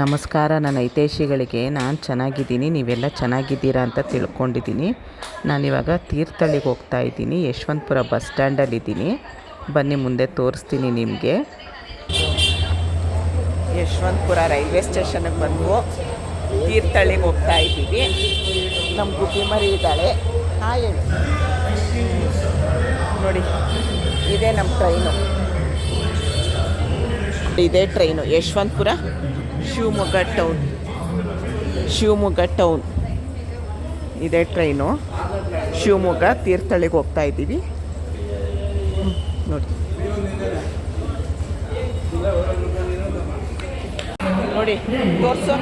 ನಮಸ್ಕಾರ, ನನ್ನ ಹಿತೈಷಿಗಳಿಗೆ. ನಾನು ಚೆನ್ನಾಗಿದ್ದೀನಿ, ನೀವೆಲ್ಲ ಚೆನ್ನಾಗಿದ್ದೀರಾ ಅಂತ ತಿಳ್ಕೊಂಡಿದ್ದೀನಿ. ನಾನಿವಾಗ ತೀರ್ಥಳ್ಳಿಗೆ ಹೋಗ್ತಾ ಇದ್ದೀನಿ, ಯಶವಂತಪುರ ಬಸ್ ಸ್ಟ್ಯಾಂಡಲ್ಲಿದ್ದೀನಿ. ಬನ್ನಿ, ಮುಂದೆ ತೋರಿಸ್ತೀನಿ ನಿಮಗೆ. ಯಶವಂತಪುರ ರೈಲ್ವೆ ಸ್ಟೇಷನ್ಗೆ ಬಂದು ತೀರ್ಥಳ್ಳಿಗೆ ಹೋಗ್ತಾ ಇದ್ದೀವಿ ನಮ್ಮ ಗುಬ್ಬಿ ಮರಿ ಇದ್ದಾಳೆ. ಹಾಯ್ ನೋಡಿ, ಇದೇ ನಮ್ಮ ಟ್ರೈನು. ಇದೇ train, Yeshwanthpur. Shivamogga town. Shivamogga town. ಇದೆ ಟ್ರೈನು. ಶಿವಮೊಗ್ಗ ತೀರ್ಥಳ್ಳಿಗೆ ಹೋಗ್ತಾ ಇದ್ದೀವಿ. ನೋಡಿ. ನೋಡಿ, ತೋರಿಸು.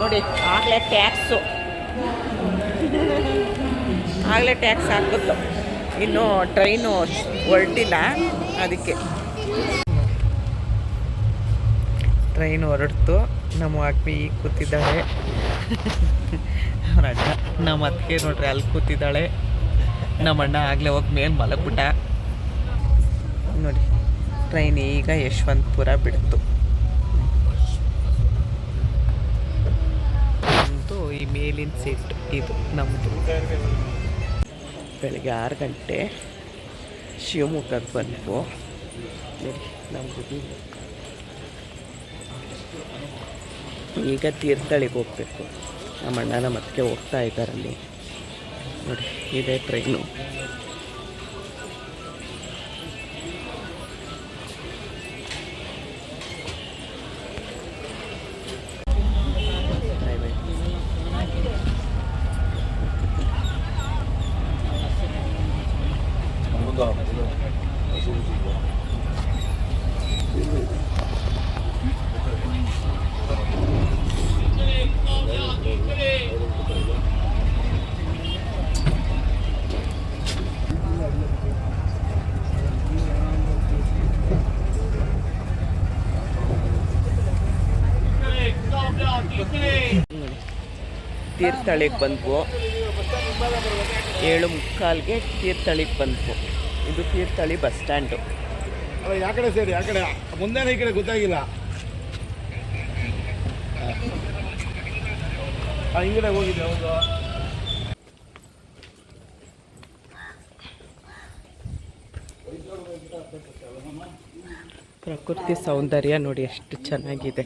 ನೋಡಿ, ಆಗಲೇ ಟ್ಯಾಕ್ಸು. ಆಗಲೇ ಟ್ಯಾಕ್ಸ್ ಹಾಕುತ್ತೋ ಇನ್ನು ಟ್ರೈನು ಹೊರಟಿಲ್ಲ ಅದಕ್ಕೆ. ಟ್ರೈನ್ ಹೊರಡ್ತು. ನಮ್ಮ ವಾಗ್ಮಿ ಈಗ ಕೂತಿದ್ದಾಳೆ. ಅವ್ರ ಅಣ್ಣ ನಮ್ಮ ಅತ್ತಿಗೆ ನೋಡ್ರಿ ಅಲ್ಲಿ ಕೂತಿದ್ದಾಳೆ. ನಮ್ಮ ಅಣ್ಣ ಆಗಲೇ ಹೋಗಿ ಮೇಲೆ ಮಲಗ್ಬಿಟ್ಟ. ನೋಡಿ ಟ್ರೈನ್ ಈಗ ಯಶವಂತಪುರ ಬಿಡ್ತು. ನಮ್ಮದು ಈ ಮೇಲಿನ ಸೀಟ್ ಇದು ನಮ್ಮದು ಬೆಳಿಗ್ಗೆ ಆರು ಗಂಟೆ ಶಿವಮೊಗ್ಗಕ್ಕೆ ಬಂದ್ವು. ನೋಡಿ ನಮ್ಮದು ಈಗ ತೀರ್ಥಹಳ್ಳಿಗೆ ಹೋಗ್ಬೇಕು. ನಮ್ಮ ಅಣ್ಣ ನಮ್ಮ ಅದಕ್ಕೆ ಹೋಗ್ತಾ ಇದ್ದಾರಲ್ಲಿ ನೋಡಿ ಇದೇ ಟ್ರೈನು ತೀರ್ಥಹಳ್ಳಿಗೆ ಬಂದ್ವು. ಏಳು ಮುಕ್ಕಾಲ್ಗೆ ತೀರ್ಥಹಳ್ಳಿಗೆ ಬಂದ್ವು. ಇದು ತೀರ್ಥಹಳ್ಳಿ ಬಸ್ ಸ್ಟ್ಯಾಂಡು. ಅಲ್ಲ ಯಾ ಕಡೆ ಸೇರಿ? ಆ ಕಡೆ ಮುಂದೆನೇ ಈ ಕಡೆ ಗೊತ್ತಾಗಿಲ್ಲ. ಹಿಂಗಡೆ ಹೋಗಿದೆ ಹೌದು. ಪ್ರಕೃತಿ ಸೌಂದರ್ಯ ನೋಡಿ ಎಷ್ಟು ಚೆನ್ನಾಗಿದೆ.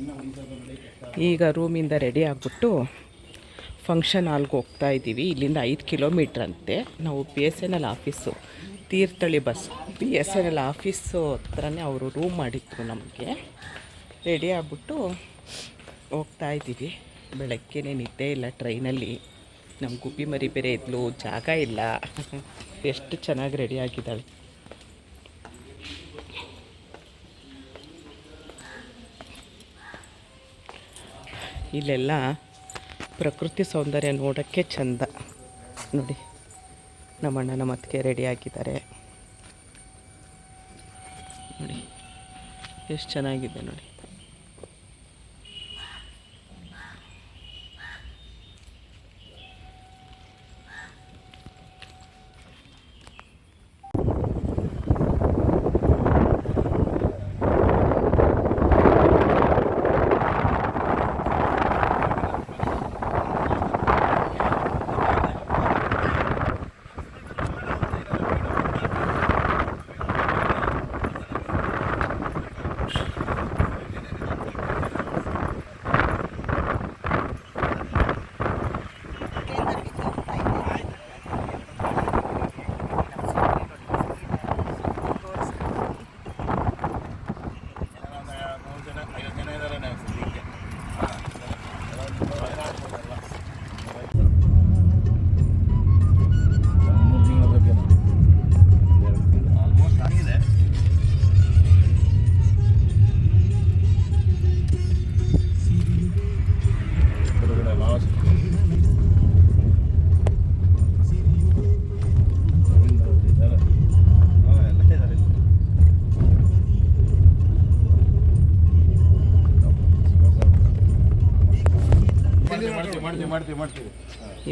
ಈಗ ರೂಮಿಂದ ರೆಡಿ ಆಗಿಬಿಟ್ಟು ಫಂಕ್ಷನ್ ಹಾಲ್ಗೆ ಹೋಗ್ತಾ ಇದ್ದೀವಿ. ಇಲ್ಲಿಂದ ಐದು ಕಿಲೋಮೀಟ್ರ್ ಅಂತೆ. ನಾವು B S N L office Thirthahalli bus B S N L office ಹತ್ರನೇ ಅವರು ರೂಮ್ ಮಾಡಿದ್ರು ನಮಗೆ. ರೆಡಿ ಆಗ್ಬಿಟ್ಟು ಹೋಗ್ತಾ ಇದ್ದೀವಿ. ಬೆಳಗ್ಗೆನೇ ನಿದ್ದೆ ಇಲ್ಲ ಟ್ರೈನಲ್ಲಿ ನಮ್ಮ ಗುಬ್ಬಿ ಮರಿ ಬೇರೆ ಇದ್ಲು, ಜಾಗ ಇಲ್ಲ. ಎಷ್ಟು ಚೆನ್ನಾಗಿ ರೆಡಿ ಆಗಿದ್ದಾಳೆ. ಇಲ್ಲೆಲ್ಲ ಪ್ರಕೃತಿ ಸೌಂದರ್ಯ ನೋಡೋಕ್ಕೆ ಚಂದ. ನೋಡಿ ನಮ್ಮ ಅಣ್ಣ ನಮ್ಮ ಅತ್ತಿಗೆ ರೆಡಿ ಆಗಿದ್ದಾರೆ. ನೋಡಿ, ಎಷ್ಟು ಚೆನ್ನಾಗಿದೆ ನೋಡಿ.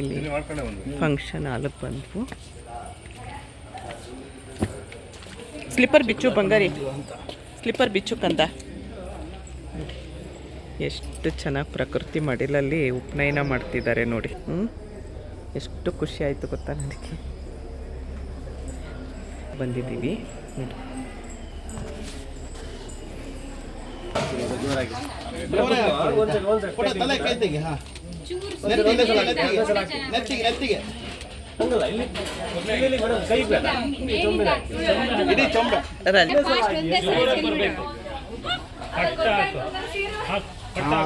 ಇಲ್ಲಿ ಫಂಕ್ಷನ್ ಹಾಲಕ್ಕೆ ಬಂದ್ವು ಸ್ಲಿಪ್ಪರ್ ಬಿಚ್ಚು ಬಂಗಾರಿ. ಸ್ಲಿಪ್ಪರ್ ಬಿಚ್ಚು ಕಂದ. ಎಷ್ಟು ಚೆನ್ನಾಗಿ ಪ್ರಕೃತಿ ಮಡಿಲಲ್ಲಿ ಉಪನಯನ ಮಾಡ್ತಿದ್ದಾರೆ ನೋಡಿ. ಹ್ಞೂ ಎಷ್ಟು ಖುಷಿ ಆಯಿತು ಗೊತ್ತಾ ನನಗೆ. ಬಂದಿದ್ದೀವಿ. ನೋಡಿ ನೆತ್ತಿಗೆ ನೆತ್ತಿಗೆ ಇಡೀ ಚೊಂಬೆ.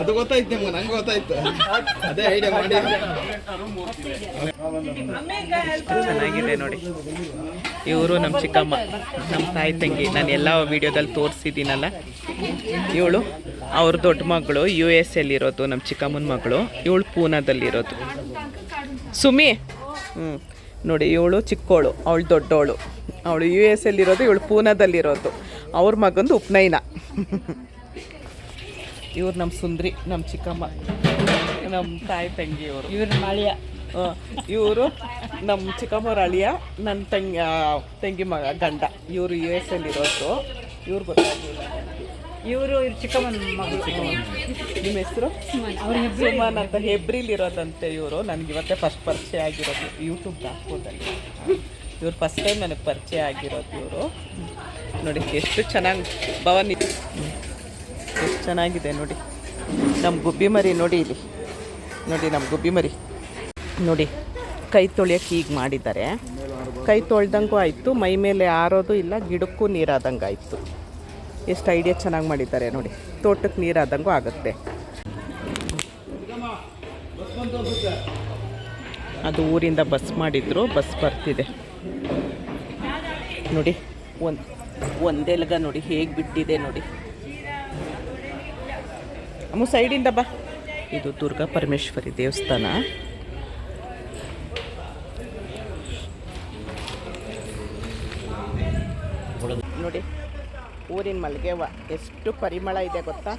ಅದು ಗೊತ್ತಾಯ್ತು ನಿಮ್ಗೆ, ನಂಗೆ ಗೊತ್ತಾಯ್ತು. ಅದೇ ಐಡಿಯಾ ಮಾಡಿ. ಚೆನ್ನಾಗಿದೆ ನೋಡಿ. ಇವರು ನಮ್ಮ ಚಿಕ್ಕಮ್ಮ, ನಮ್ಮ ತಾಯಿ ತಂಗಿ. ನಾನು ಎಲ್ಲ ವಿಡಿಯೋದಲ್ಲಿ ತೋರಿಸಿದ್ದೀನಲ್ಲ. ಇವಳು ಅವ್ರ ದೊಡ್ಡ ಮಗಳು ಯು ಎಸ್ ಎಲ್ಲಿರೋದು ನಮ್ಮ ಚಿಕ್ಕಮ್ಮನ ಮಗಳು. ಇವಳು ಪೂನಾದಲ್ಲಿರೋದು. ಸುಮಿ ಹ್ಞೂ ನೋಡಿ, ಇವಳು ಚಿಕ್ಕವಳು ಅವಳು ದೊಡ್ಡವಳು ಅವಳು ಯು ಎಸ್ ಎಲ್ಲಿರೋದು ಇವಳು ಪೂನಾದಲ್ಲಿರೋದು. ಅವ್ರ ಮಗಂದು ಉಪನಯನ ಇವ್ರು ನಮ್ಮ ಸುಂದ್ರಿ ನಮ್ಮ ಚಿಕ್ಕಮ್ಮ ನಮ್ಮ ತಾಯಿ ತಂಗಿ ಇವರು. ಇವ್ರ ಅಳಿಯ. ಇವರು ನಮ್ಮ ಚಿಕ್ಕಮ್ಮವ್ರ ಅಳಿಯ ನನ್ನ ತಂಗಿ ತಂಗಿ ಮಗ ಗಂಡ. ಇವರು ಯು ಎಸ್ ಎಲ್ಲಿರೋದು ಇವ್ರು ಗೊತ್ತಾಗಿಲ್ಲ ಇವರು ಚಿಕ್ಕಮ್ಮನ ಮಗಳು. ನಿಮ್ಮ ಹೆಸರು? ಸುಮನ್. ಅಂತ ಹೆಬ್ರಿಲಿ ಇರೋದಂತೆ ಇವರು. ನನಗೆ ಇವತ್ತೇ ಫಸ್ಟ್ ಪರಿಚಯ ಆಗಿರೋದು ಯೂಟ್ಯೂಬ್ ಹಾಕೋದಲ್ಲಿ ಇವ್ರು ಫಸ್ಟ್ ಟೈಮ್ ನನಗೆ ಪರಿಚಯ ಆಗಿರೋದು ಇವರು. ನೋಡಿ ಎಷ್ಟು ಚೆನ್ನಾಗಿ ಭವನ್ ಚೆನ್ನಾಗಿದೆ ನೋಡಿ. ನಮ್ಮ ಗುಬ್ಬಿ ಮರಿ ನೋಡಿ ಇಲ್ಲಿ. ನೋಡಿ ನಮ್ಮ ಗುಬ್ಬಿ ಮರಿ. ನೋಡಿ, ಕೈ ತೊಳೆಯೋಕ್ಕೆ ಈಗ ಮಾಡಿದ್ದಾರೆ. ಕೈ ತೊಳ್ದಂಗೂ ಆಯಿತು, ಮೈ ಮೇಲೆ ಆರೋದು ಇಲ್ಲ, ಗಿಡಕ್ಕೂ ನೀರಾದಂಗೆ ಆಯಿತು. ಎಷ್ಟು ಐಡಿಯಾ ಚೆನ್ನಾಗಿ ಮಾಡಿದ್ದಾರೆ ನೋಡಿ. ತೋಟಕ್ಕೆ ನೀರಾದಂಗೂ ಆಗುತ್ತೆ. ಅದು ಊರಿಂದ ಬಸ್ ಮಾಡಿದ್ರು, ಬಸ್ ಬರ್ತಿದೆ. ನೋಡಿ, ಒಂದು, ಒಂದೆಲ್ಗ ನೋಡಿ, ಹೇಗೆ ಬಿಟ್ಟಿದೆ ನೋಡಿ. ಅಮ್ಮ ಸೈಡಿಂದ ಬಾ. ಇದು ದುರ್ಗಾ ಪರಮೇಶ್ವರಿ ದೇವಸ್ಥಾನ. ನೋಡಿ ಊರಿನ ಮಲ್ಲಿಗೆವ ಎಷ್ಟು ಪರಿಮಳ ಇದೆ ಗೊತ್ತಾ?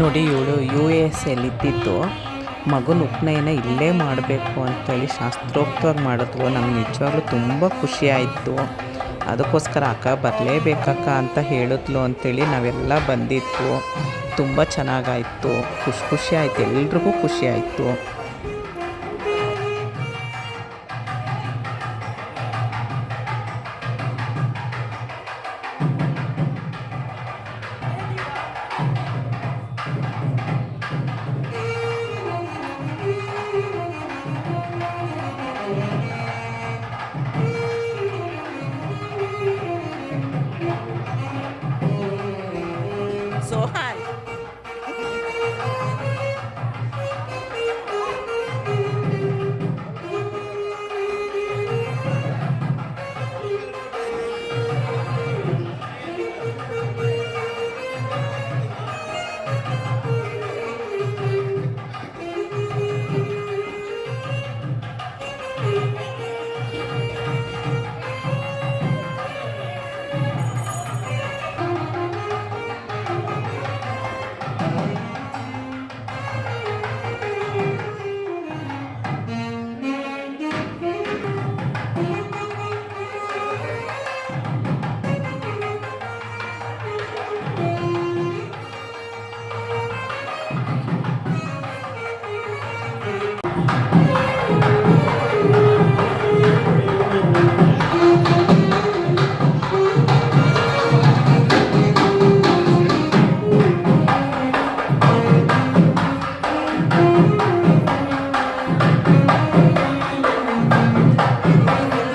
ನೋಡಿ ಇವಳು ಯು ಎಸ್ ಎಲ್ಲಿದ್ದಿದ್ದು ಮಗನ ಉಪನಯನ ಇಲ್ಲೇ ಮಾಡಬೇಕು ಅಂತೇಳಿ ಶಾಸ್ತ್ರೋಕ್ತವಾಗಿ ಮಾಡಿದ್ವು. ನಮ್ಗೆ ನಿಜವಾಗ್ಲೂ ತುಂಬ ಖುಷಿ ಆಯಿತು. ಅದಕ್ಕೋಸ್ಕರ ಅಕ್ಕ ಬರಲೇಬೇಕಕ್ಕ ಅಂತ ಹೇಳಿದ್ಲು ಅಂಥೇಳಿ ನಾವೆಲ್ಲ ಬಂದಿದ್ವು. ತುಂಬ ಚೆನ್ನಾಗಾಯಿತು. ಖುಷಿ ಖುಷಿ ಆಯಿತು. ಎಲ್ರಿಗೂ ಖುಷಿ ಆಯಿತು.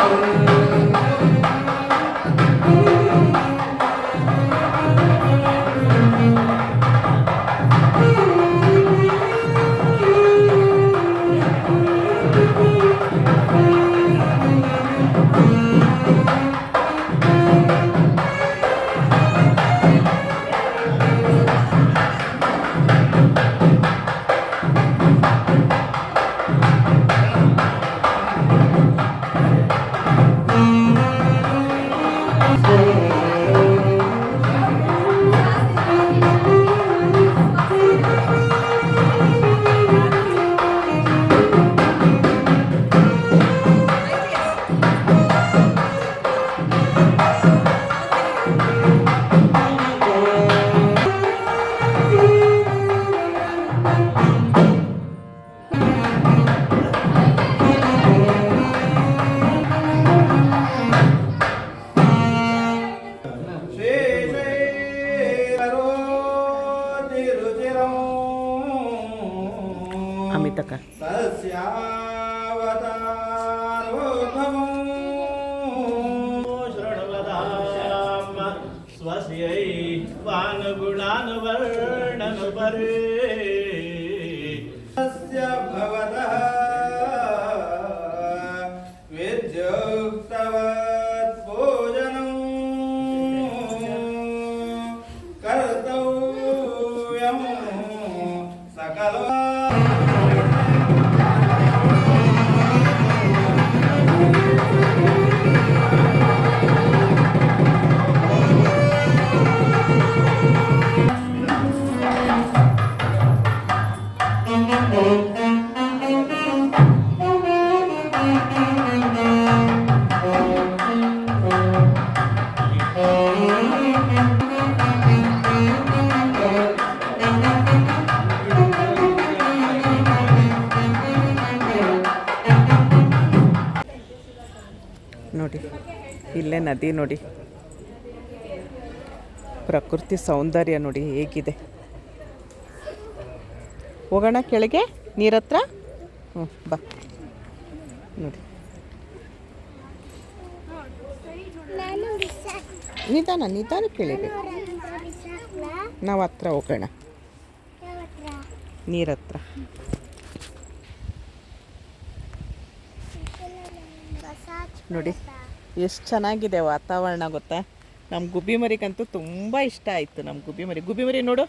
Amen. ನದಿ ನೋಡಿ. ಪ್ರಕೃತಿ ಸೌಂದರ್ಯ ನೋಡಿ ಹೇಗಿದೆ. ಹೋಗೋಣ ಕೆಳಗೆ ನೀರತ್ರ ಹ್ಞೂ ಬಾ. ನೋಡಿ. ನಿಧಾನ ನಿಧಾನ ಕೇಳಿದೆ ನಾವು ಹತ್ರ ಹೋಗೋಣ. ನೀರತ್ರ ನೋಡಿ. ಎಷ್ಟು ಚೆನ್ನಾಗಿದೆ ವಾತಾವರಣ ಗೊತ್ತಾ? ನಮ್ಮ ಗುಬ್ಬಿ ಮರಿಗಂತೂ ತುಂಬ ಇಷ್ಟ ಆಯಿತು ನಮ್ಮ ಗುಬ್ಬಿ ಮರಿ ಗುಬ್ಬಿ ಮರಿ ನೋಡು.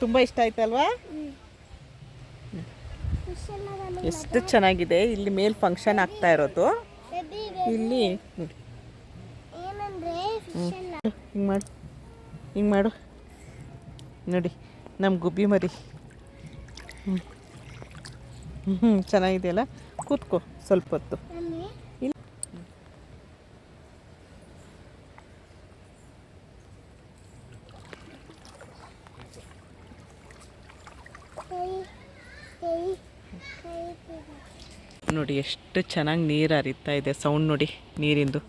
ತುಂಬ ಇಷ್ಟ ಆಯ್ತಲ್ವಾ? ಎಷ್ಟು ಚೆನ್ನಾಗಿದೆ. ಇಲ್ಲಿ ಮೇಲ್ ಫಂಕ್ಷನ್ ಆಗ್ತಾ ಇರೋದು. ಇಲ್ಲಿ ನೋಡಿ. ಹಿಂಗೆ ಮಾಡು. ಹಿಂಗೆ ಮಾಡು. ನೋಡಿ ನಮ್ಮ ಗುಬ್ಬಿ ಮರಿ ಹ್ಞೂ ಹ್ಞೂ ಚೆನ್ನಾಗಿದೆಯಲ್ಲ? ಕೂತ್ಕೋ, ಸ್ವಲ್ಪ ಹೊತ್ತು ಮಮ್ಮಿ ಇಲ್ಲ. ಕೈ ಕೈ ಕೈ ಬಿಡು. ನೋಡಿ ಎಷ್ಟು ಚೆನ್ನಾಗಿ ನೀರು ಹರಿತಾ ಇದೆ. ಸೌಂಡ್ ನೋಡಿ ನೀರಿಂದು.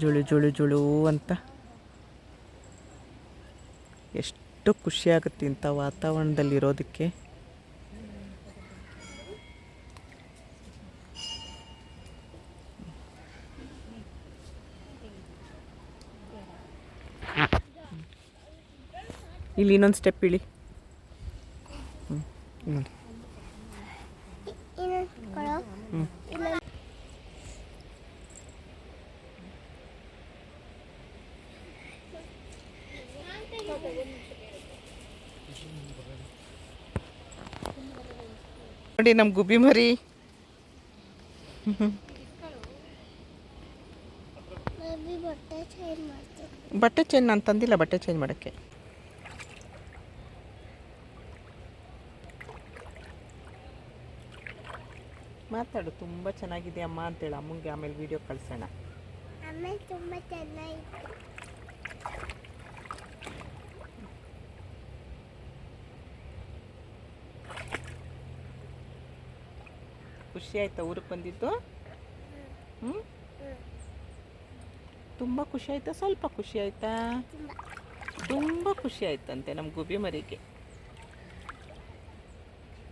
ಜುಳು ಜುಳು ಜುಳು ಅಂತ. ಎಷ್ಟು ಖುಷಿಯಾಗುತ್ತೆ ಇಂಥ ವಾತಾವರಣದಲ್ಲಿ ಇರೋದಕ್ಕೆ. ಇಲ್ಲಿ ಇನ್ನೊಂದು ಸ್ಟೆಪ್ ಇಳಿ ಹ್ಞೂ ನೋಡಿ ಇನ್ನೊಂದು ಕೊಡು ಹ್ಞೂ ಇನ್ನೊಂದು ನೋಡಿ ನಮ್ಮ ಗುಬ್ಬಿ ಮರಿ. ಬಟ್ಟೆ ಚೇಂಜ್ ನಾನು ತಂದಿಲ್ಲ ಬಟ್ಟೆ ಚೇಂಜ್ ಮಾಡೋಕ್ಕೆ ಮಾತಾಡು ತುಂಬ ಚೆನ್ನಾಗಿದೆ ಅಮ್ಮ ಅಂತೇಳಿ ಅಮ್ಮಂಗೆ ಆಮೇಲೆ ವಿಡಿಯೋ ಕಳ್ಸೋಣ. ಆಮೇಲೆ ತುಂಬ ಚೆನ್ನಾಗಿತ್ತು. ಖುಷಿ ಆಯ್ತಾ ಊರಿಗೆ ಬಂದಿದ್ದು? ಹ್ಞೂ ತುಂಬ ಖುಷಿ ಆಯ್ತಾ? ಸ್ವಲ್ಪ ಖುಷಿ ಆಯ್ತಾ? ತುಂಬ. ತುಂಬ ಖುಷಿ ಆಯ್ತಂತೆ ನಮ್ಮ ಗುಬಿ ಮರಿಗೆ.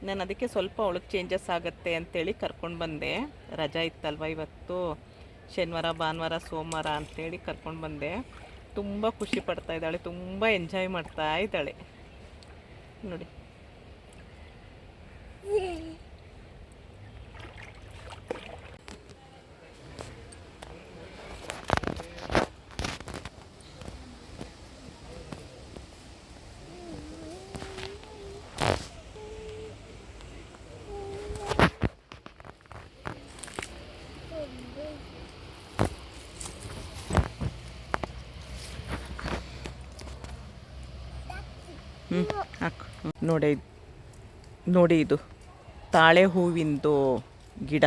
ನಾನು ಅದಕ್ಕೆ ಸ್ವಲ್ಪ ಅವಳಿಗೆ ಚೇಂಜಸ್ ಆಗುತ್ತೆ ಅಂತೇಳಿ ಕರ್ಕೊಂಡು ಬಂದೆ. ರಜಾ ಇತ್ತಲ್ವ ಇವತ್ತು? ಶನಿವಾರ, ಭಾನುವಾರ, ಸೋಮವಾರ ಅಂತೇಳಿ ಕರ್ಕೊಂಡು ಬಂದೆ. ತುಂಬ ಖುಷಿ ಪಡ್ತಾ ಇದ್ದಾಳೆ, ತುಂಬ ಎಂಜಾಯ್ ಮಾಡ್ತಾ ಇದ್ದಾಳೆ. ನೋಡಿ. ನೋಡಿ ನೋಡಿ ಇದು. ತಾಳೆ ಹೂವಿಂದು ಗಿಡ.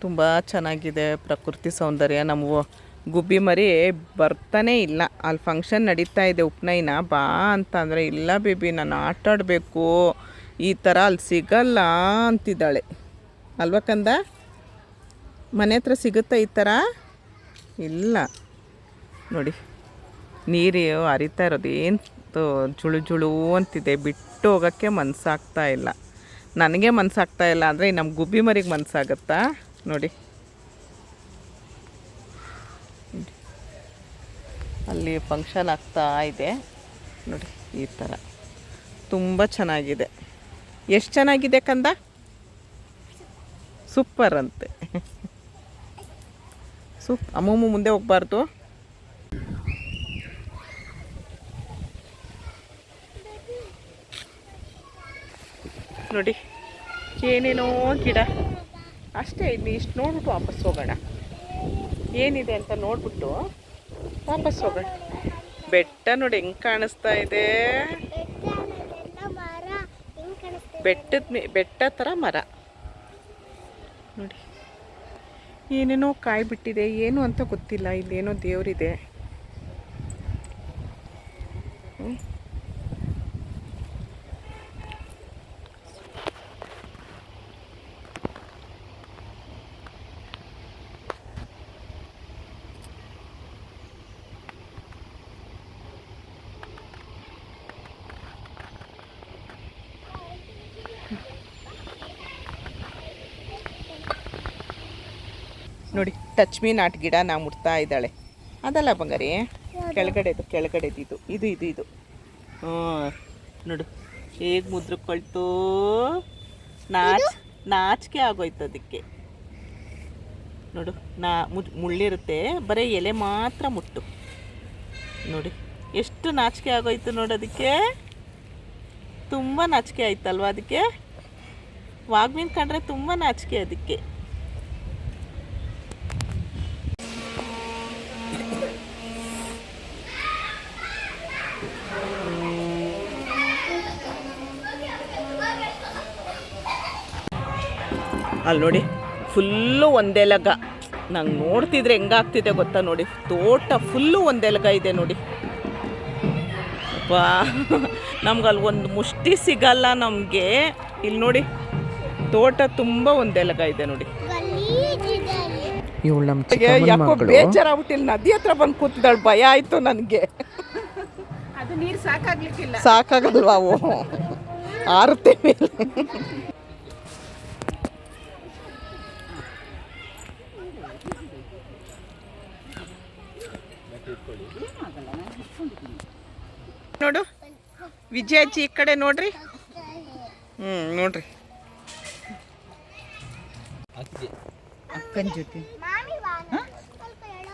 ತುಂಬ ಚೆನ್ನಾಗಿದೆ ಪ್ರಕೃತಿ ಸೌಂದರ್ಯ. ನಮ್ಮ ಗುಬ್ಬಿ ಮರಿ ಬರ್ತಾನೇ ಇಲ್ಲ. ಅಲ್ಲಿ ಫಂಕ್ಷನ್ ನಡೀತಾ ಇದೆ ಉಪನಯನ ಬಾ ಅಂತಂದರೆ, ಇಲ್ಲ ಬೇಬಿ, ನಾನು ಆಟ ಆಡಬೇಕು. ಈ ಥರ ಅಲ್ಲಿ ಸಿಗಲ್ಲ ಅಂತಿದ್ದಾಳೆ. ಅಲ್ವಾ ಕಂದ? ಮನೆ ಹತ್ರ ಸಿಗುತ್ತಾ ಈ ಥರ ಇಲ್ಲ. ನೋಡಿ. ನೀರು ಹರಿತಾ ಇರೋದು ಏನು ಜುಳು ಜುಳು ಅಂತಿದೆ, ಬಿಟ್ಟು ಹೋಗೋಕ್ಕೆ ಮನಸ್ಸಾಗ್ತಾ ಇಲ್ಲ. ನನಗೆ ಮನಸ್ಸಾಗ್ತಾ ಇಲ್ಲ ಅಂದರೆ ನಮ್ಮ ಗುಬ್ಬಿ ಮರಿಗೆ ಮನಸ್ಸಾಗುತ್ತಾ ನೋಡಿ. ಅಲ್ಲಿ ಫಂಕ್ಷನ್ ಆಗ್ತಾ ಇದೆ. ನೋಡಿ, ಈ ಥರ ತುಂಬ ಚೆನ್ನಾಗಿದೆ. ಎಷ್ಟು ಚೆನ್ನಾಗಿದೆ ಕಂದ? ಸೂಪರ್ ಅಂತೆ. ಸೂಪ್ ಅಮ್ಮಮ್ಮ ಮುಂದೆ ಹೋಗ್ಬಾರ್ದು. ನೋಡಿ. ಏನೇನೋ ಗಿಡ. ಅಷ್ಟೇ ಇಲ್ಲಿ ಇಷ್ಟು ನೋಡ್ಬಿಟ್ಟು ವಾಪಸ್ ಹೋಗೋಣ. ಏನಿದೆ ಅಂತ ನೋಡ್ಬಿಟ್ಟು ವಾಪಸ್ ಹೋಗೋಣ. ಬೆಟ್ಟ ನೋಡಿ ಹೆಂಗೆ ಕಾಣಿಸ್ತಾ ಇದೆ. ಬೆಟ್ಟದ ಬೆಟ್ಟ ಥರ ಮರ. ನೋಡಿ. ಏನೇನೋ ಕಾಯಿ ಬಿಟ್ಟಿದೆ ಏನು ಅಂತ ಗೊತ್ತಿಲ್ಲ, ಇಲ್ಲೇನೋ ದೇವರಿದೆ ಹ್ಮ್. ನೋಡಿ ಟಚ್ ಮೀ ನಾಟ್ ಗಿಡ ನಾ ಮುಟ್ತಾ ಇದ್ದಾಳೆ. ಅದಲ್ಲ ಬಂಗಾರಿ? ಕೆಳಗಡೆದು ಕೆಳಗಡೆದು ಇದು ಇದು ಇದು ಇದು. ಹ್ಞೂ ನೋಡು. ಹೇಗೆ ಮುದ್ರಕೊಳ್ತು? ನಾಚ್ ನಾಚಿಕೆ ಆಗೋಯ್ತು ಅದಕ್ಕೆ. ನೋಡು ನಾ ಮುಳ್ಳಿರುತ್ತೆ ಬರೀ ಎಲೆ ಮಾತ್ರ ಮುಟ್ಟು. ನೋಡಿ ಎಷ್ಟು ನಾಚಿಕೆ ಆಗೋಯ್ತು ನೋಡೋದಕ್ಕೆ ತುಂಬ ನಾಚಿಕೆ ಆಯ್ತಲ್ವ ಅದಕ್ಕೆ? ವಾಗ್ಮೀನ್ ಕಂಡ್ರೆ ತುಂಬ ನಾಚಿಕೆ ಅದಕ್ಕೆ. ಅಲ್ಲಿ ನೋಡಿ ಫುಲ್ಲು ಒಂದೇ ಲಗ. ನಂಗೆ ನೋಡ್ತಿದ್ರೆ ಹೆಂಗಾಗ್ತಿದೆ ಗೊತ್ತಾ ನೋಡಿ ತೋಟ ಫುಲ್ಲು ಒಂದೇ ಲಗ ಇದೆ ನೋಡಿ. ವಾ ನಮ್ಗೆ ಅಲ್ಲಿ ಒಂದು ಮುಷ್ಟಿ ಸಿಗಲ್ಲ ನಮಗೆ. ಇಲ್ಲಿ ನೋಡಿ ತೋಟ ತುಂಬ ಒಂದೇ ಲಗ ಇದೆ ನೋಡಿ. ಯಾಕೋ ಬೇಜಾರಾಗ್ಬಿಟ್ಟಿಲ್ಲ ನದಿ ಹತ್ರ ಬಂದು ಕೂತಿದ್ದಾಳೆ ಭಯ ಆಯ್ತು ನನಗೆ. ಅದು ನೀರು ಸಾಕಾಗ್ಲಿಕ್ಕಿಲ್ಲ. ಸಾಕಾಗಲ್ವಾ ಅವು ಆರುತ್ತೆ ಮೇಲೆ ನೋಡು. ವಿಜಯಾಜಿ ಈ ಕಡೆ ನೋಡ್ರಿ. ಹ್ಞೂ ನೋಡ್ರಿ. ಅಕ್ಕನ ಜೊತೆ.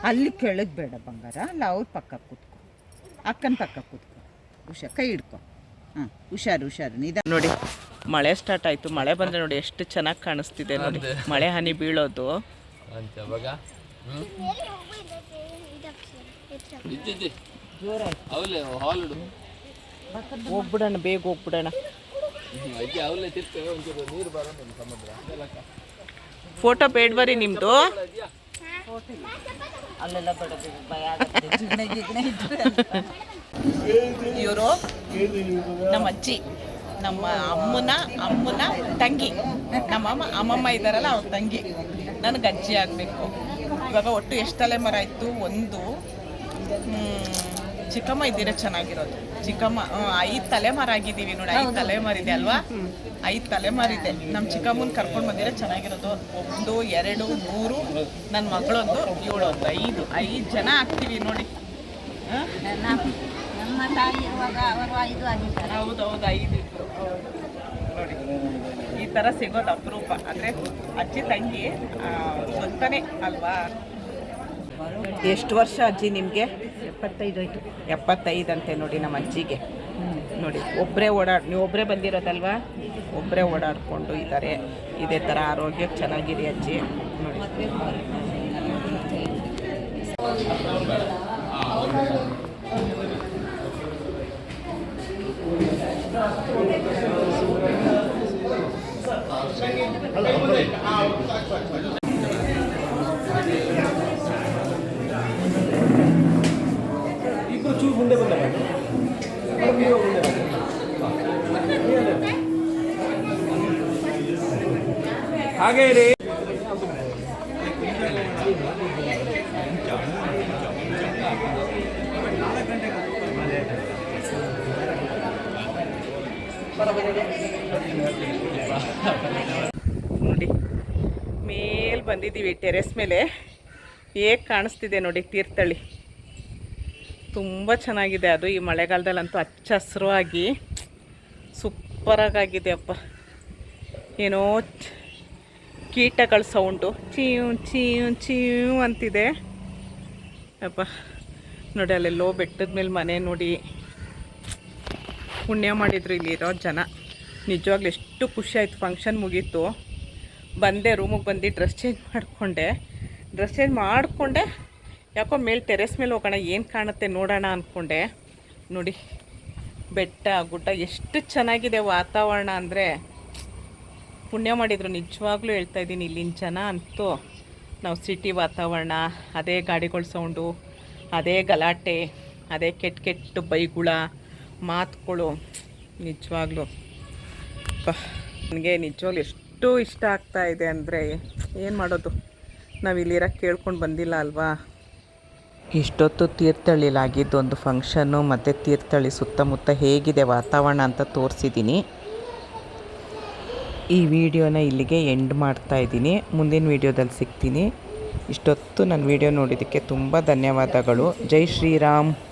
ಅಲ್ಲಿ ಕೆಳಗೆ ಬೇಡ ಬಂಗಾರ. ಅಲ್ಲ ಅವ್ರ ಪಕ್ಕ ಕೂತ್ಕೊ. ಅಕ್ಕನ ಪಕ್ಕ ಕೂತ್ಕೊ. ಹುಷಾರ್ ಕೈ ಹಿಡ್ಕೊ. ಹಾಂ ಹುಷಾರು ಹುಷಾರು. ನಿಧಾನ ನೋಡಿ. ಮಳೆ ಸ್ಟಾರ್ಟ್ ಆಯ್ತು. ಮಳೆ ಬಂದ್ರೆ ನೋಡಿ ಎಷ್ಟು ಚೆನ್ನಾಗಿ ಕಾಣಿಸ್ತಿದೆ ನೋಡಿ. ಮಳೆ ಹನಿ ಬೀಳೋದು. ಅವಲೇ ಹೋಗ್ಬಿಡೋಣ ಬೇಗ ಹೋಗ್ಬಿಡೋಣ. ಅಜ್ಜಿ ಅವಲೇ ತಿರ್ತೆ ಒಂಚೂರು ನೀರು ಬರೋದು ಸಮುದ್ರ ಫೋಟೋ ಬೇಡ್ಬರಿ ನಿಮ್ಮದು ಅಲ್ಲೆಲ್ಲ ಇವರು ನಮ್ಮ ಅಜ್ಜಿ ನಮ್ಮ ಅಮ್ಮನ ಅಮ್ಮನ ತಂಗಿ. ನಮ್ಮ ಅಮ್ಮ ಅಮ್ಮಮ್ಮ ಇದ್ದಾರಲ್ಲ ಅವ್ರ ತಂಗಿ. ನನಗೆ ಅಜ್ಜಿ ಆಗಬೇಕು. ಇವಾಗ ಒಟ್ಟು ಎಷ್ಟು ತಲೆಮಾರ ಇತ್ತು? ಒಂದು. ಚಿಕ್ಕಮ್ಮ ಇದ್ದೀರಾ? ಚೆನ್ನಾಗಿರೋದು. ಚಿಕ್ಕಮ್ಮ ಐದು ತಲೆಮಾರು ಆಗಿದ್ದೀವಿ ನೋಡಿ ಐದು ತಲೆಮಾರಿದೆ ಅಲ್ವಾ? ಐದು ತಲೆಮಾರಿದೆ ನಮ್ಮ ಚಿಕ್ಕಮ್ಮನ ಕರ್ಕೊಂಡು ಬಂದಿರೋ? ಚೆನ್ನಾಗಿರೋದು. ಒಂದು ಎರಡು ಮೂರು ನನ್ನ ಮಗಳೊಂದು ಏಳೊಂದು ಐದು ಐದು ಜನ ಆಗ್ತೀವಿ ನೋಡಿ. ಹೌದೌದು ಐದು ನೋಡಿ ಈ ಥರ ಸಿಗೋದು ಅಪರೂಪ. ಅಂದರೆ ಅಜ್ಜಿ ತಂಗಿ ಗೊತ್ತಾನೆ ಅಲ್ವಾ? ಎಷ್ಟು ವರ್ಷ ಅಜ್ಜಿ ನಿಮಗೆ? ಎಪ್ಪತ್ತೈದು ಎಪ್ಪತ್ತೈದು ಅಂತೆ ನೋಡಿ ನಮ್ಮ ಅಜ್ಜಿಗೆ. ನೋಡಿ ಒಬ್ಬರೇ ಓಡಾಡ್ ನೀವು ಒಬ್ಬರೇ ಬಂದಿರೋದಲ್ವಾ? ಒಬ್ಬರೇ ಓಡಾಡಿಕೊಂಡು ಇದ್ದಾರೆ ಇದೇ ಥರ ಆರೋಗ್ಯಕ್ಕೆ ಚೆನ್ನಾಗಿರಿ ಅಜ್ಜಿ. ನೋಡಿ. ನೋಡಿ ಮೇಲ್ ಬಂದಿದ್ದೀವಿ ಟೆರೆಸ್ ಮೇಲೆ. ಹೇಗೆ ಕಾಣಿಸ್ತಿದೆ ನೋಡಿ ತೀರ್ಥಹಳ್ಳಿ. ತುಂಬ ಚೆನ್ನಾಗಿದೆ ಅದು. ಈ ಮಳೆಗಾಲದಲ್ಲಂತೂ ಹಚ್ಚ ಹಸಿರುವಾಗಿ ಸೂಪರಾಗಿದೆ ಅಪ್ಪ. ಏನೋ ಕೀಟಗಳ ಸೌಂಡು ಚೀವ್ ಚೀವ್ ಚೀವ್ ಅಂತಿದೆ. ಅಪ್ಪ, ನೋಡಿ ಅಲ್ಲೆಲ್ಲೋ ಬೆಟ್ಟದ ಮೇಲೆ ಮನೆ ನೋಡಿ. ಪುಣ್ಯ ಮಾಡಿದ್ರು ಇಲ್ಲಿರೋ ಜನ. ನಿಜವಾಗ್ಲೂ ಎಷ್ಟು ಖುಷಿ ಆಯ್ತು. ಫಂಕ್ಷನ್ ಮುಗೀತು. ಬಂದೆ ರೂಮಿಗೆ ಬಂದು ಡ್ರೆಸ್ ಚೇಂಜ್ ಮಾಡಿಕೊಂಡೆ. ಡ್ರೆಸ್ ಚೇಂಜ್ ಮಾಡಿಕೊಂಡೆ. ಯಾಕೋ ಮೇಲೆ ಟೆರೆಸ್ ಮೇಲೆ ಹೋಗೋಣ, ಏನು ಕಾಣುತ್ತೆ ನೋಡೋಣ ಅಂದ್ಕೊಂಡೆ ನೋಡಿ, ಬೆಟ್ಟ, ಗುಡ್ಡ ಎಷ್ಟು ಚೆನ್ನಾಗಿದೆ ವಾತಾವರಣ ಅಂದರೆ. ಪುಣ್ಯ ಮಾಡಿದರು, ನಿಜವಾಗ್ಲೂ ಹೇಳ್ತಾ ಇದ್ದೀನಿ, ಇಲ್ಲಿನ ಜನ ಅಂತೂ. ನಾವು ಸಿಟಿ ವಾತಾವರಣ, ಅದೇ ಗಾಡಿಗಳ ಸೌಂಡು, ಅದೇ ಗಲಾಟೆ, ಅದೇ ಕೆಟ್ಟ ಕೆಟ್ಟ ಬೈಗುಳ ಮಾತುಗಳು ನಿಜವಾಗ್ಲೂ. ನನಗೆ ನಿಜವಾಗ್ಲೂ ಎಷ್ಟು ಇಷ್ಟ ಆಗ್ತಾ ಇದೆ ಅಂದರೆ, ಏನು ಮಾಡೋದು? ನಾವು ಇಲ್ಲಿರೋ ಕೇಳ್ಕೊಂಡು ಬಂದಿಲ್ಲ ಅಲ್ವಾ? ಇಷ್ಟೊತ್ತು ತೀರ್ಥಹಳ್ಳಿಲಾಗಿದ್ದು ಒಂದು ಫಂಕ್ಷನ್ನು ಮತ್ತು ತೀರ್ಥಹಳ್ಳಿ ಸುತ್ತಮುತ್ತ ಹೇಗಿದೆ ವಾತಾವರಣ ಅಂತ ತೋರಿಸಿದ್ದೀನಿ. ಈ ವಿಡಿಯೋನ ಇಲ್ಲಿಗೆ ಎಂಡ್ ಮಾಡ್ತಾ ಇದ್ದೀನಿ. ಮುಂದಿನ ವಿಡಿಯೋದಲ್ಲಿ ಸಿಗ್ತೀನಿ. ಇಷ್ಟೊತ್ತು ನನ್ನ ವಿಡಿಯೋ ನೋಡಿದ್ದಕ್ಕೆ ತುಂಬ ಧನ್ಯವಾದಗಳು. ಜೈ ಶ್ರೀರಾಮ್.